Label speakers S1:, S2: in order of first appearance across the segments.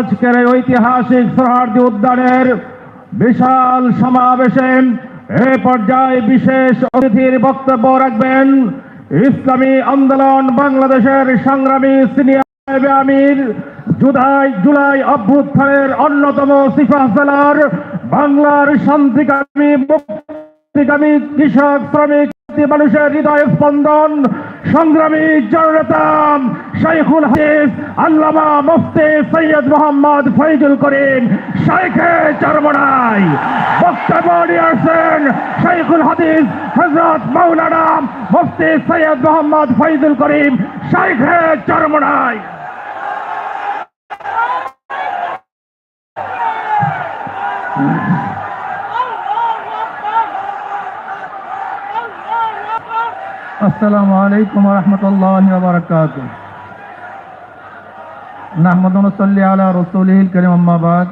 S1: আজকের ঐতিহাসিক সোহরার্দি উদ্যানের বিশাল সমাবেশে এ পর্যায়ে বিশেষ অতিথির বক্তব্য রাখবেন ইসলামী আন্দোলন বাংলাদেশের সংগ্রামী সিনিয়র আমির, জুলাই জুলাই অভ্যুত্থানের অন্যতম সিপাহসালার বাংলার শান্তিকামী, মুক্তিকামী কৃষক, শ্রমিক মানুষের হৃদয় স্পন্দন, সংগ্রামী জননেতাম শাইখুল হাদিস, আল্লামা মুফতি সৈয়দ মোহাম্মদ ফৈজুল করিম, শাইখে চরমনাই। বক্তব্য নিয়ে আসেন শাইখুল হাদিস হজরত মৌলানা মুফতি সৈয়দ মোহাম্মদ ফৈজুল করিম, শাইখে চরমনাই।
S2: السلام عليكم ورحمة الله وبركاته نحمد ونصلي على رسوله الكريم أما بعد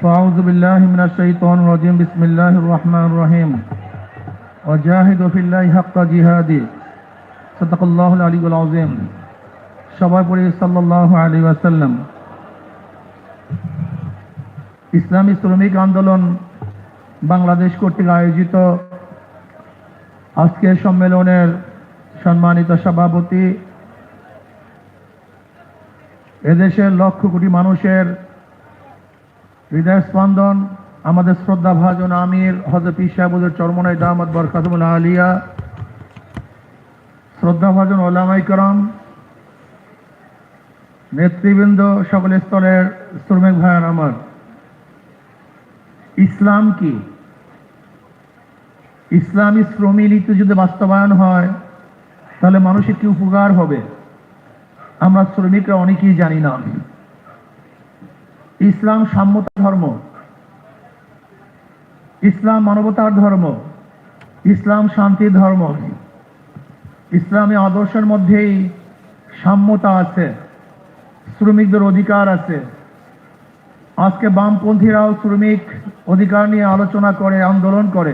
S2: فأعوذ بالله من الشيطان الرجيم بسم الله الرحمن الرحيم وجاهدوا في الله حق جهاده صدق الله العلي العظيم সবাই পড়ি সাল্লাল্লাহু আলাইহি ওয়াসাল্লাম ইসলামী শ্রমিক আন্দোলন বাংলাদেশ কর্তৃক আয়োজিত আজকের সম্মেলনের সম্মানিত সভাপতি, এদেশের লক্ষ কোটি মানুষের হৃদয় স্পন্দন, আমাদের শ্রদ্ধা ভাজন আমির হজরত ইসাবুদের চরমনাই দামাদ বরকাতুল আলিয়া শ্রদ্ধা ভাজন ওলামাই করম, নেতৃবৃন্দ সকল স্তরের শ্রমিক ভাইয়ার আমার। ইসলাম কি? ইসলামী শ্রমী যদি বাস্তবায়ন হয়, তাহলে মানুষের কি উপকার হবে? আমরা শ্রমিকরা অনেকেই জানি না। ইসলাম সাম্যতা ধর্ম। ইসলাম মানবতার ধর্ম। ইসলাম শান্তির ধর্ম। ইসলামী আদর্শের মধ্যেই সাম্যতা আছে। শ্রমিকদের অধিকার আছে। আজকে বামপন্থীরাও শ্রমিক অধিকার নিয়ে আলোচনা করে, আন্দোলন করে।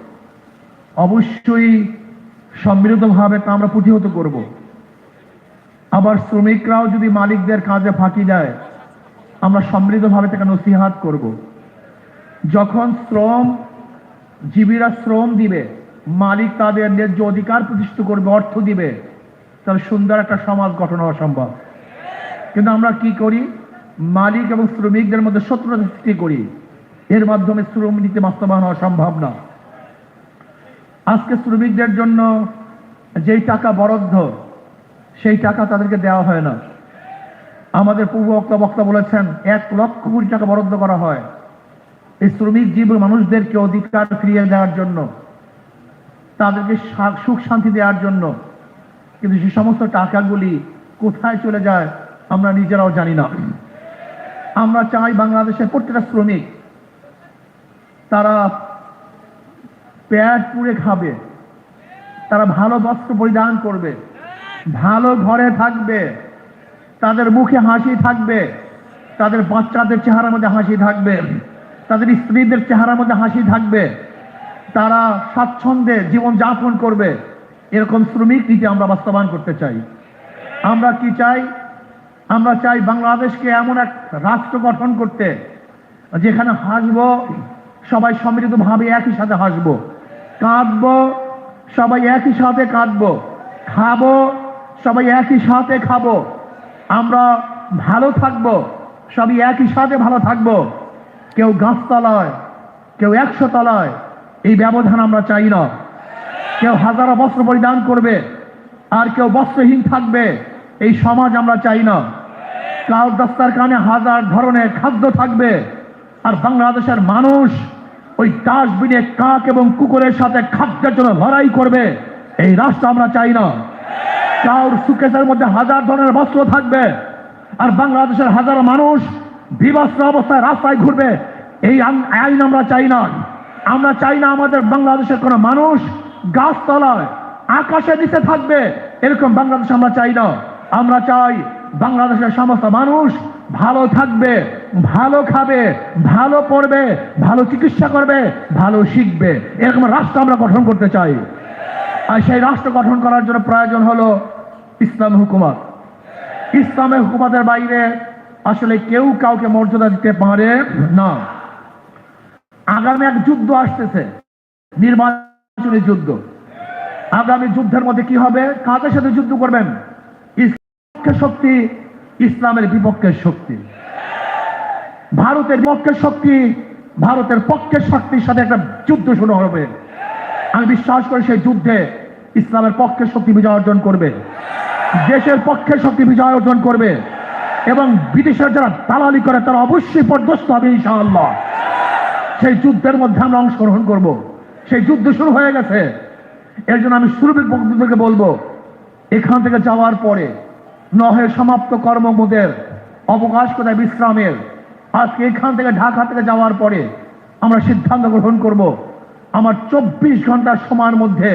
S2: অবশ্যই সম্মিলিতভাবে তা আমরা প্রতিহত করব। আবার শ্রমিকরাও যদি মালিকদের কাজে ফাঁকি দেয়, আমরা সম্মিলিতভাবে তাকে নসিহাত করব। যখন শ্রম, জীবীরা শ্রম দিবে, মালিক তাদের ন্যায্য অধিকার প্রতিষ্ঠিত করবে, অর্থ দিবে, তাহলে সুন্দর একটা সমাজ গঠন হওয়া সম্ভব। কিন্তু আমরা কি করি? মালিক এবং শ্রমিকদের মধ্যে শত্রুতা সৃষ্টি করি। এর মাধ্যমে শ্রম নীতি বাস্তবায়ন হওয়া সম্ভব না। আজকে শ্রমিকদের জন্য যেই টাকা বরাদ্দ, সেই টাকা তাদেরকে দেওয়া হয় না। আমাদের পূর্ব বক্তা বলেছেন, এক লক্ষ কোটি টাকা বরাদ্দ করা হয় এই শ্রমিক জীব মানুষদেরকে অধিকার ফিরিয়ে দেওয়ার জন্য, তাদেরকে সুখ শান্তি দেওয়ার জন্য। কিন্তু সে সমস্ত টাকাগুলি কোথায় চলে যায়, আমরা নিজেরাও জানি না। আমরা চাই বাংলাদেশের প্রত্যেকটা শ্রমিক, তারা পেট পুড়ে খাবে। তারা ভালো বস্ত্র পরিধান করবে। ভালো ঘরে থাকবে। তাদের মুখে হাসি থাকবে। তাদের বাচ্চাদের চেহারার মধ্যে হাসি থাকবে। তাদের স্ত্রীদের চেহারার মধ্যে হাসি থাকবে। তারা স্বাচ্ছন্দ্যে জীবন যাপন করবে। এরকম শ্রমিক নীতি আমরা বাস্তবায়ন করতে চাই। আমরা কি চাই? আমরা চাই বাংলাদেশকে এমন এক রাষ্ট্র গঠন করতে, যেখানে হাসব, সবাই সম্মিলিতভাবে একই সাথে হাসবো। কাঁদবো, সবাই একই সাথে কাঁদবো। খাব, সবাই একই সাথে খাব। আমরা ভালো থাকব, সবাই একই সাথে ভালো থাকব। কেউ গাছতলায়, কেউ একশো তলায়, এই ব্যবধান আমরা চাই না। কেউ হাজারো বস্ত্র পরিধান করবে, আর কেউ বস্ত্রহীন থাকবে, এই সমাজ আমরা চাই না। কাল দস্তার কানে হাজার ধরনের খাদ্য থাকবে, আর বাংলাদেশের মানুষ ওই ডাস্টবিনে কাক এবং কুকুরের সাথে খাদ্যের জন্য লড়াই করবে। এই রাষ্ট্র আমরা চাই না। কাউর সুকেশের মধ্যে হাজার ধরনের বস্ত্র থাকবে। আর বাংলাদেশের হাজারো মানুষ বিবস্ত্র অবস্থায় রাস্তায় ঘুরবে। এই আইন আমরা চাই না। আমরা চাই না আমাদের বাংলাদেশের কোনো মানুষ গাছতলায় আকাশে নিচে থাকবে। এরকম বাংলাদেশ আমরা চাই না। আমরা চাই বাংলাদেশের সমস্ত মানুষ ভালো থাকবে, ভালো খাবে, ভালো পড়বে, ভালো চিকিৎসা করবে, ভালো শিখবে। এরকম রাষ্ট্র আমরা গঠন করতে চাই। আর সেই রাষ্ট্র গঠন করার জন্য প্রয়োজন হলো ইসলাম হুকুমত। ইসলামের হুকুমতের বাইরে আসলে কেউ কাউকে মর্যাদা দিতে পারে না। আগামী এক যুদ্ধ আসতেছে, নির্বাচনী যুদ্ধ। আগামী যুদ্ধের মধ্যে কি হবে? কাদের সাথে যুদ্ধ করবেন? শক্তি ইসলামের বিপক্ষের শক্তি। ভারতের বিপক্ষের শক্তি, ভারতের পক্ষের শক্তির সাথে একটা যুদ্ধ শুরু হবে। আমি বিশ্বাস করি সেই যুদ্ধে ইসলামের পক্ষের শক্তি বিজয় অর্জন করবে। দেশের পক্ষের শক্তি বিজয় অর্জন করবে। এবং বিদেশের যারা দালালি করে, তারা অবশ্যই পর্যস্ত হবে ইনশাআল্লাহ। সেই যুদ্ধের মধ্যে আমরা অংশগ্রহণ করব। সেই যুদ্ধ শুরু হয়ে গেছে। এর জন্য আমি সুরভির বক্তব্যকে বলব, এখান থেকে যাওয়ার পরে নহে সমাপ্ত কর্মবোধের অবকাশ কোথায় বিশ্রামের? আজকে এখান থেকে ঢাকা থেকে যাওয়ার পরে আমরা সিদ্ধান্ত গ্রহণ করব, আমার চব্বিশ ঘণ্টার সময়ের মধ্যে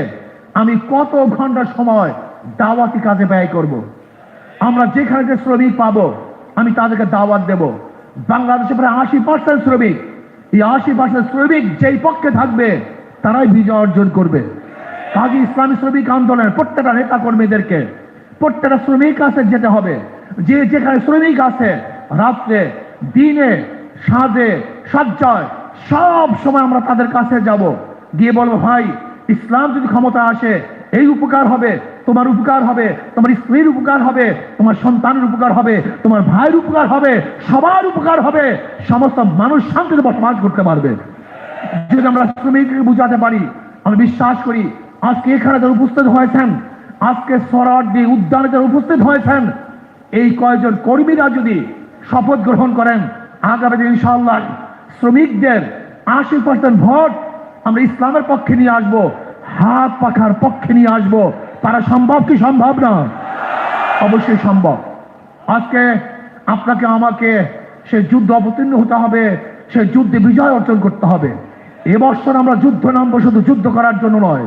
S2: আমি কত ঘণ্টা সময় দাওয়াতি কাজে ব্যয় করব। আমরা যেখানে যে শ্রমিক পাবো, আমি তাদেরকে দাওয়াত দেব। বাংলাদেশে প্রায় আশি পার্সেন্ট শ্রমিক। এই আশি পার্সেন্ট শ্রমিক যেই পক্ষে থাকবে, তারাই বিজয় অর্জন করবে। কাজী ইসলামী শ্রমিক আন্দোলনের প্রত্যেকটা নেতা কর্মীদেরকে প্রত্যেকটা শ্রমিক আছে যেতে হবে। যে যেখানে শ্রমিক আছে, রাত্রে, দিনে, সাঁজে, সজ্জায়, সব সময় আমরা তাদের কাছে যাব। গিয়ে বলব, ভাই, ইসলাম যদি ক্ষমতা আসে, এই উপকার হবে, তোমার উপকার হবে, তোমার স্ত্রীর উপকার হবে, তোমার সন্তানের উপকার হবে, তোমার ভাইয়ের উপকার হবে, সবার উপকার হবে, সমস্ত মানুষ শান্তিতে বসবাস করতে পারবে। যদি আমরা শ্রমিককে বুঝাতে পারি, আমি বিশ্বাস করি, আজকে এখানে যারা উপস্থিত হয়েছেন আজকে সরাড্ডি উদ্যানে যারা উপস্থিত হয়েছেন। এই কয়েকজন কর্মীরা যদি শপথ গ্রহণ করেন, আগামী দিন ইনশাআল্লাহ শ্রমিকদের আশি পার্সেন্ট ভোট আমরা ইসলামের পক্ষে নিয়ে আসব, হাত পাখার পক্ষে নিয়ে আসব। তারা সম্ভব কি সম্ভব না? অবশ্যই সম্ভব। আজকে আপনাকে, আমাকে সে যুদ্ধ অবতীর্ণ হতে হবে, সে যুদ্ধে বিজয় অর্জন করতে হবে। এবছর আমরা যুদ্ধ নামবো শুধু যুদ্ধ করার জন্য নয়।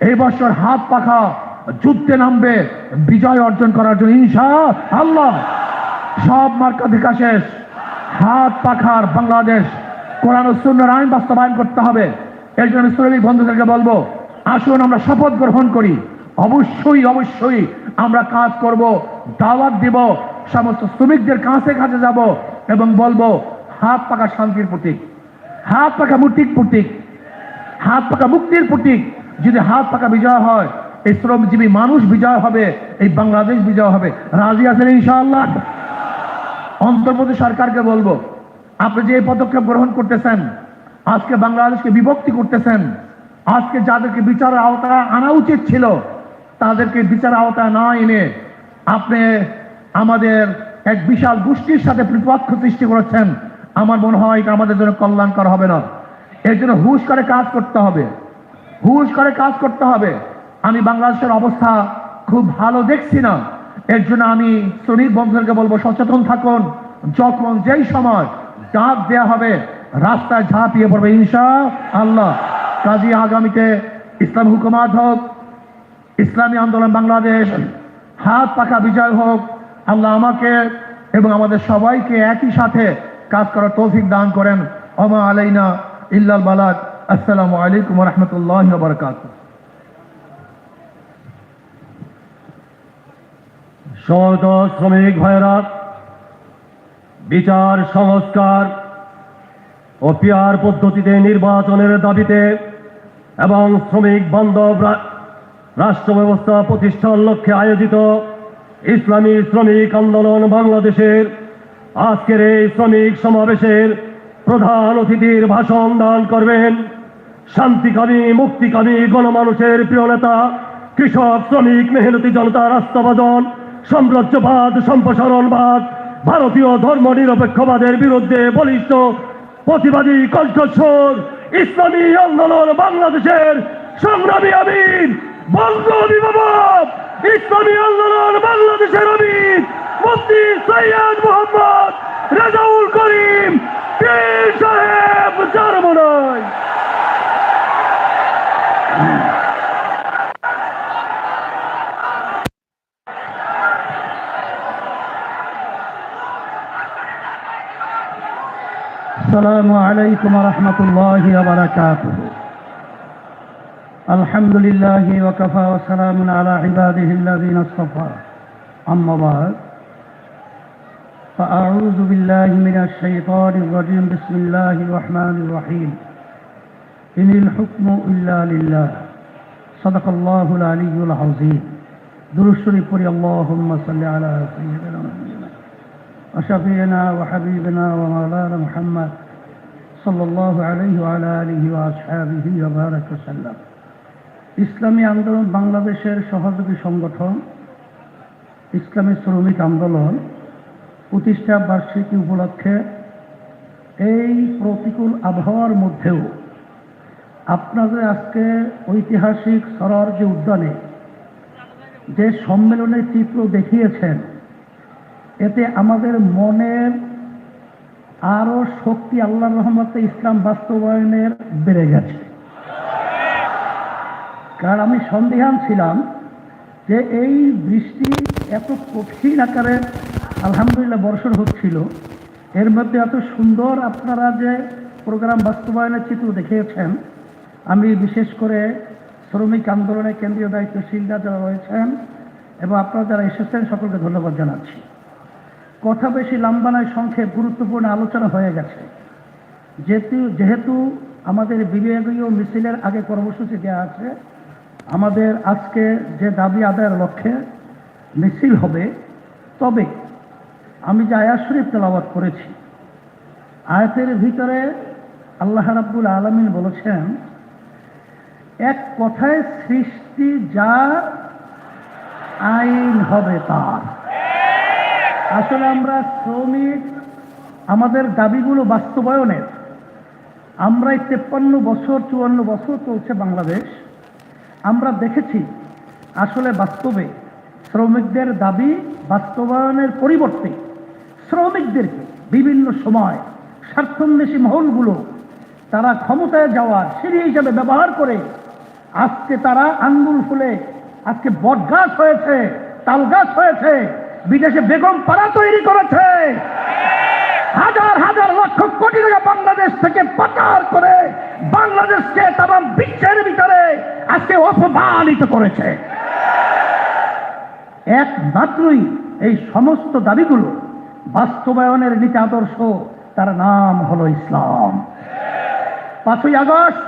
S2: এই বছর হাত পাখা যুদ্ধে নামবে, বিজয় অর্জন করার জন্য ইনশা আল্লাহ। সব মার্কা দেখা শেষ। হাত, পাখার বাংলাদেশ, কোরআন ও সুন্নাহর আইন বাস্তবায়ন করতে হবে। এর জন্য শ্রমিক বন্ধুদেরকে বলব, আসুন আমরা শপথ গ্রহণ করি। অবশ্যই অবশ্যই আমরা কাজ করব, দাওয়াত দিব, সমস্ত শ্রমিকদের কাছে কাছে যাব এবং বলব, হাত পাকা শান্তির প্রতীক। হাত পাকা মুক্তির প্রতীক। হাত পাকা মুক্তির প্রতীক। যদি হাত পাকা বিজয় হয় এই শ্রমজীবী মানুষ বিজয় হবে, এই বাংলাদেশ বিজয় হবে। রাজি আছেন ইনশাআল্লাহ? অন্তর্বর্তী সরকারকে বলব, আপনি যে পদক্ষেপ গ্রহণ করতেছেন, আজকে বাংলাদেশকে বিভক্তি করতেছেন, আজকে যাদেরকে বিচারের আওতায় আনা উচিত ছিল, তাদেরকে বিচার আওতায় না এনে আপনি আমাদের এক বিশাল গোষ্ঠীর সাথে প্রতিপক্ষ সৃষ্টি করেছেন, আমার মনে হয় এটা আমাদের জন্য কল্যাণকর হবে না। এর জন্য হুশ করে কাজ করতে হবে। হুশ করে কাজ করতে হবে। আমি বাংলাদেশের অবস্থা খুব ভালো দেখছি না। এর জন্য আমি শ্রমিক বন্ধুদেরকে বলব, সচেতন থাকুন। যখন যেই সময় ডাক দেয়া হবে, রাস্তায় ঝাঁপিয়ে পড়বে ইনশা আল্লাহ কাজী আগামীতে ইসলাম হুকুমাত হোক, ইসলামী আন্দোলন বাংলাদেশ, হাত পাকা বিজয় হোক, আল্লাহ আমাকে এবং আমাদের সবাইকে একই সাথে কাজ করার তৌফিক দান করেন। অমা আলাইনা ইল্লাল বালাদ আসসালামু আলাইকুম রহমতুল্লাহ বরকাত
S3: সহত শ্রমিক ভাইরা বিচার, সংস্কার ও পিয়ার পদ্ধতিতে নির্বাচনের দাবিতে এবং শ্রমিক বান্ধব রাষ্ট্র ব্যবস্থা প্রতিষ্ঠার লক্ষ্যে আয়োজিত ইসলামী শ্রমিক আন্দোলন বাংলাদেশের আজকের এই শ্রমিক সমাবেশের প্রধান অতিথির ভাষণ দান করবেন শান্তিকামী, মুক্তিকামী গণমানুষের প্রিয় নেতা, কৃষক, শ্রমিক, মেহনতি জনতা রাস্তাবাদন সাম্রাজ্যবাদ, সম্প্রসারণবাদ, ভারতীয় ধর্ম নিরপেক্ষবাদের বিরুদ্ধে বলিষ্ঠ প্রতিবাদী কণ্ঠস্বর, ইসলামী আন্দোলন বাংলাদেশের সংগ্রামী আমির, বঙ্গ অভিভাবক ইসলামী আন্দোলন বাংলাদেশের আমির, মুফতি সৈয়দ মোহাম্মদ রেজাউল করিম সাহেব চরমনায়
S4: السلام عليكم ورحمة الله وبركاته. الحمد لله وكفى وسلام على عباده الذين اصطفى. أما بعد فأعوذ بالله من الشيطان الرجيم. بسم الله الرحمن الرحيم. إن الحكم إلا لله. صدق الله العلي العظيم. درشري قري اللهم صل على سيدنا محمد. وشفينا وحبيبنا ومولانا محمد. صلى الله عليه وعلى آله وأصحابه وبارك وسلم ইসলামী আন্দোলন বাংলাদেশের সহযোগী সংগঠন ইসলামী শ্রমিক আন্দোলন প্রতিষ্ঠা বার্ষিকী উপলক্ষে এই প্রতিকূল আবহাওয়ার মধ্যেও আপনাদের আজকে ঐতিহাসিক সরর যে উদ্যানে যে সম্মেলনের চিত্র দেখিয়েছেন এতে আমাদের মনের আরও শক্তি আল্লাহ রহমতে ইসলাম বাস্তবায়নের বেড়ে গেছে। কারণ আমি সন্দেহান ছিলাম যে এই বৃষ্টি এত কঠিন আকারে আলহামদুলিল্লাহ বর্ষণ হচ্ছিল। এর মধ্যে এত সুন্দর আপনারা যে প্রোগ্রাম বাস্তবায়নের চিত্র দেখিয়েছেন, আমি বিশেষ করে শ্রমিক আন্দোলনের কেন্দ্রীয় দায়িত্বশীলরা যারা রয়েছেন এবং আপনারা যারা এসেছেন, সকলকে ধন্যবাদ জানাচ্ছি। কথা বেশি লম্বা নয়, সংক্ষেপ গুরুত্বপূর্ণ আলোচনা হয়ে গেছে। যেহেতু যেহেতু আমাদের বিভাগীয় মিছিলের আগে কর্মসূচি দেওয়া আছে, আমাদের আজকে যে দাবি আদায়ের লক্ষ্যে মিছিল হবে, তবে আমি যে আয়াত শরীফ তেলাওয়াত করেছি, আয়াতের ভিতরে আল্লাহ রাব্বুল আলমিন বলেছেন, এক কথায় সৃষ্টি যা আইন হবে তার। আসলে আমরা শ্রমিক, আমাদের দাবিগুলো বাস্তবায়নের। আমরা এই তেপ্পান্ন বছর, চুয়ান্ন বছর চলছে বাংলাদেশ। আমরা দেখেছি, আসলে বাস্তবে শ্রমিকদের দাবি বাস্তবায়নের পরিবর্তে শ্রমিকদেরকে বিভিন্ন সময় স্বার্থন্বেষী মহলগুলো তারা ক্ষমতায় যাওয়ার সিঁড়ি হিসাবে ব্যবহার করে, আজকে তারা আঙ্গুল ফুলে, আজকে বটগাছ হয়েছে তাল গাছ হয়েছে বিদেশে বেগম পাড়া তৈরি করেছে। হাজার হাজার লক্ষ কোটি টাকা বাংলাদেশ থেকে পাচার করে বাংলাদেশকে তাম বিশ্বের ভিতরে আজকে অপমানিত করেছে। একমাত্রই এই সমস্ত দাবিগুলো বাস্তবায়নের নীতি আদর্শ, তার নাম হলো ইসলাম। পাঁচই আগস্ট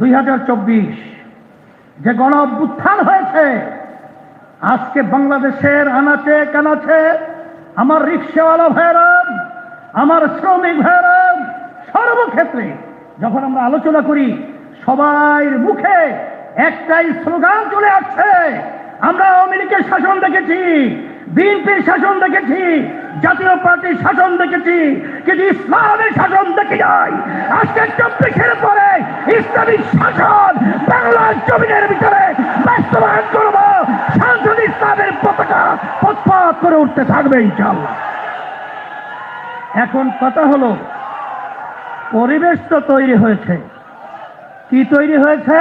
S4: দুই হাজার চব্বিশ, যে গণ অভ্যুত্থান হয়েছে আজকে বাংলাদেশের আনাচে কানাচে আমার রিক্সাওয়ালা ভাইরাম আমার শ্রমিক ভাইরাম সর্বক্ষেত্রে যখন আমরা আলোচনা করি, সবাই মুখে একটাই স্লোগান চলে আসছে। আমরা আওয়ামী লীগের শাসন দেখেছি, বিএনপির শাসন দেখেছি, জাতীয় পার্টির শাসন দেখেছি, কিন্তু ইসলামের শাসন দেখি নাই। আজকে চব্বিশের পরে ইসলামী শাসন বাংলার জমিনের ভিতরে বাস্তবায়ন করব। পতাকা পথপাত করে উঠতে থাকবে ইনশাল্লাহ এখন কথা হলো, পরিবেশ তো তৈরি হয়েছে। কি তৈরি হয়েছে।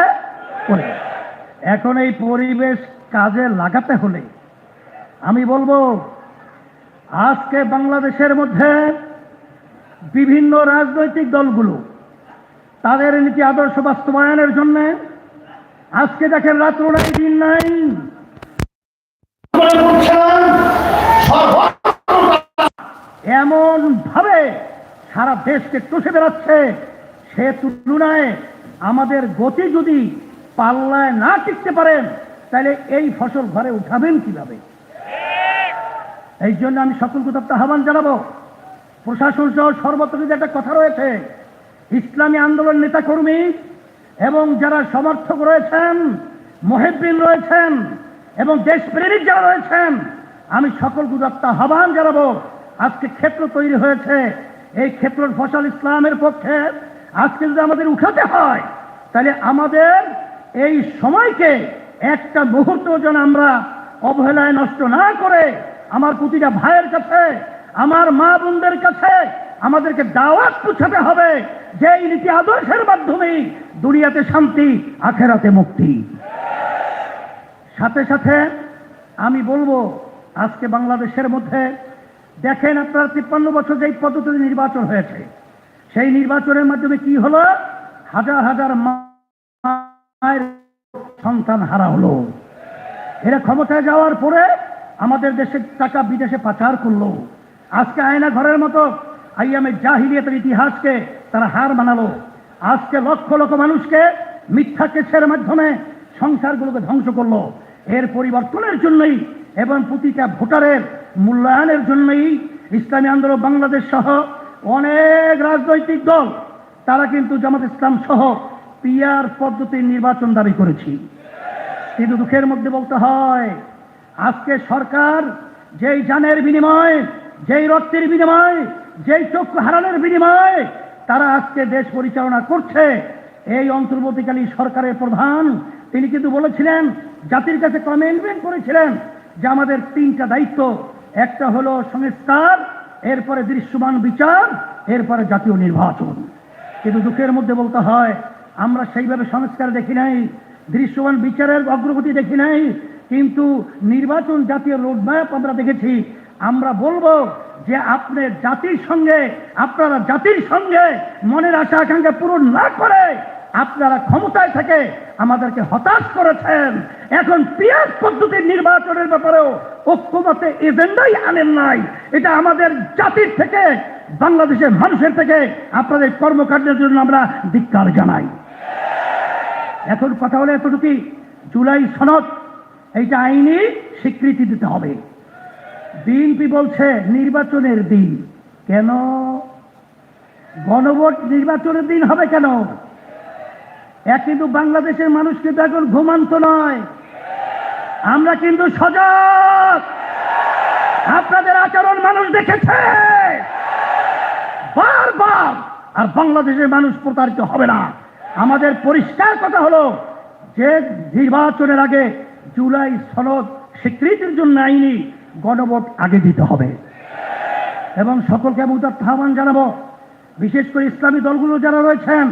S4: এখন এই পরিবেশ কাজে লাগাতে হলে আমি বলব, আজকে বাংলাদেশের মধ্যে বিভিন্ন রাজনৈতিক দলগুলো তাদের নীতি আদর্শ বাস্তবায়নের জন্য, আজকে দেখেন রাত্র নাই, দিন নাই এমন ভাবে সারা দেশকে টুসে বেড়াচ্ছে, সে তুলনায় আমাদের গতি যদি পাল্লায় না টিকতে পারেন, তাহলে এই ফসল ঘরে উঠাবেন কীভাবে? এই জন্য আমি সকলকে একটা আহ্বান জানাব। প্রশাসন সহ সর্বত্র যদি একটা কথা রয়েছে, ইসলামী আন্দোলন নেতা কর্মী এবং যারা সমর্থক রয়েছেন মহেবিন রয়েছেন এবং দেশপ্রেমিক যারা রয়েছেন, আমি সকল একটা আহ্বান জানাব। আজকে ক্ষেত্র তৈরি হয়েছে। এই ক্ষেত্রের ফসল ইসলামের পক্ষে। আজকে যদি আমাদের উঠাতে হয়, তাহলে আমাদের এই সময়কে একটা মুহূর্ত যেন আমরা অবহেলায় নষ্ট না করে আমার প্রতিটা ভাইয়ের কাছে, আমার মা বোনদের কাছে আমাদেরকে দাওয়াত পুছাতে হবে। যে এই নীতি আদর্শের মাধ্যমে দুনিয়াতে শান্তি, আখেরাতে মুক্তি। সাথে সাথে আমি বলব, আজকে বাংলাদেশের মধ্যে দেখেন আপনারা তিপ্পান্ন বছর যেই পদ্ধতিতে নির্বাচন হয়েছে, সেই নির্বাচনের মাধ্যমে কি হলো? হাজার হাজার মায়ের সন্তান হারা হলো। এরা ক্ষমতায় যাওয়ার পরে আমাদের দেশের টাকা বিদেশে পাচার করল। আজকে আয়না ঘরের মতো আইয়ামে জাহিলিয়াতের ইতিহাসকে তারা হার মানালো। আজকে লক্ষ লক্ষ মানুষকে মিথ্যা কেসের মাধ্যমে সংসারগুলোকে ধ্বংস করল। এর পরিবর্তনের জন্যই এবং প্রতিটা ভোটারের মূল্যায়নের জন্যই ইসলামী আন্দোলন বাংলাদেশ সহ অনেক রাজনৈতিক দল, তারা কিন্তু জামাত ইসলাম সহ পিয়ার পদ্ধতির নির্বাচন দাবি করেছি। কিন্তু দুঃখের মধ্যে বলতে হয়, আজকে সরকার যেই জানের বিনিময়, যেই রক্তের বিনিময়, যেই চক্ষু হারানোর বিনিময় তারা আজকে দেশ পরিচালনা করছে, এই অন্তর্বর্তীকালীন সরকারের প্রধান, তিনি কিন্তু বলেছিলেন জাতির কাছে কমেন্টমেন্ট করেছিলেন, যে আমাদের তিনটা দায়িত্ব। একটা হলো সংস্কার, এরপরে দৃশ্যমান বিচার, এরপরে জাতীয় নির্বাচন। কিন্তু দুঃখের মধ্যে বলতে হয়, আমরা সেইভাবে সংস্কার দেখি নাই, দৃশ্যমান বিচারের অগ্রগতি দেখি নাই, কিন্তু নির্বাচন জাতীয় রোডম্যাপ আমরা দেখেছি। আমরা বলব যে আপনি জাতির সঙ্গে, আপনারা জাতির সঙ্গে মনের আশা আকাঙ্ক্ষা পূরণ না করে আপনারা ক্ষমতায় থেকে আমাদেরকে হতাশ করেছেন। এখন পিয়াজ পদ্ধতির নির্বাচনের ব্যাপারেও ঐক্যমতে এজেন্ডাই আনেন নাই। এটা আমাদের জাতির থেকে, বাংলাদেশের মানুষের থেকে আপনাদের কর্মকাণ্ডের জন্য আমরা ধিক্কার জানাই। এখন কথা হলো এতটুকুই জুলাই সনদ, এইটা আইনি স্বীকৃতি দিতে হবে। বিএনপি বলছে নির্বাচনের দিন। কেন? গণভোট নির্বাচনের দিন হবে কেন? এক কিন্তু বাংলাদেশের মানুষ কিন্তু এখন ঘুমান্ত নয়। আমরা কিন্তু সজাগ। আপনাদের আচরণ মানুষ দেখেছে। বারবার। আর বাংলাদেশের মানুষ প্রতারিত হবে না। আমাদের পরিষ্কার কথা হলো যে নির্বাচনের আগে জুলাই সনদ স্বীকৃতির জন্য আইনি গণভোট আগে দিতে হবে। এবং সকলকে আমি উদাত্ত আহ্বান জানাব। বিশেষ করে ইসলামী দলগুলো যারা রয়েছেন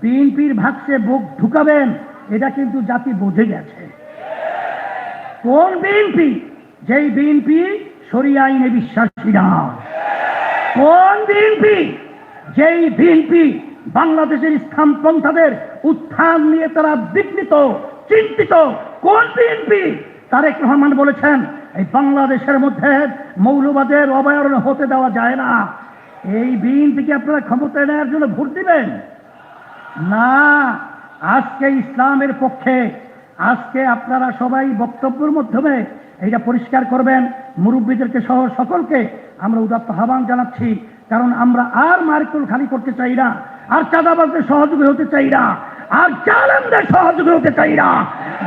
S4: বিএনপির ভাগসে বুক ঢুকাবেন, এটা কিন্তু জাতি বুঝে গেছে। কোন বিএনপি? যেই বিএনপি সরিয়া আইনে বিশ্বাসী না। কোন বিএনপি? যেই বিএনপি বাংলাদেশের ইসলাম পন্থাদের উত্থান নিয়ে তারা বিঘ্নিত, চিন্তিত, কোন বিএনপি? তারেক রহমান বলেছেন, এই বাংলাদেশের মধ্যে মৌলবাদের অবয়ারণ হতে দেওয়া যায় না। এই বিএনপিকে আপনারা ক্ষমতায় নেওয়ার জন্য ভোট দিবেন? না, আজকে ইসলামের পক্ষে, আজকে আপনারা সবাই বক্তব্যের মাধ্যমে এটা পরিষ্কার করবেন। মুরব্বীদেরকে সহ সকলকে আমরা উদাত্ত আহ্বান জানাচ্ছি। কারণ আমরা আর মার্কুল খালি করতে চাই না, আর চাঁদাবাজদের সহযোগী হতে চাই না। আর জালেমদের সহযোগী হতে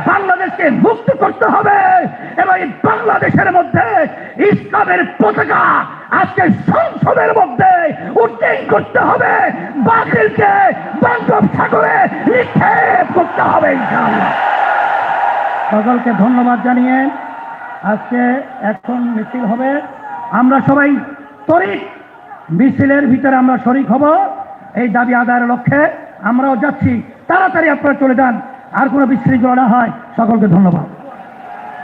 S4: বাংলাদেশকে মুক্ত করতে হবে। এবং বাংলাদেশের মধ্যে ইসলামের পতাকা আজকে সংসদের মধ্যে উত্তীর্ণ করতে হবে। বাতিলকে বঙ্গোপসাগরে নিক্ষেপ করতে হবে ইনশাআল্লাহ। সকলকে ধন্যবাদ জানিয়ে আজকে এখন মিছিল হবে। আমরা সবাই তরিক মিছিলের ভিতরে আমরা শরিক হব। এই দাবি আদায়ের লক্ষ্যে আমরাও যাচ্ছি। তাড়াতাড়ি আপনারা চলে যান। আর কোনো বিশৃঙ্খলা না হয়। সকলকে ধন্যবাদ।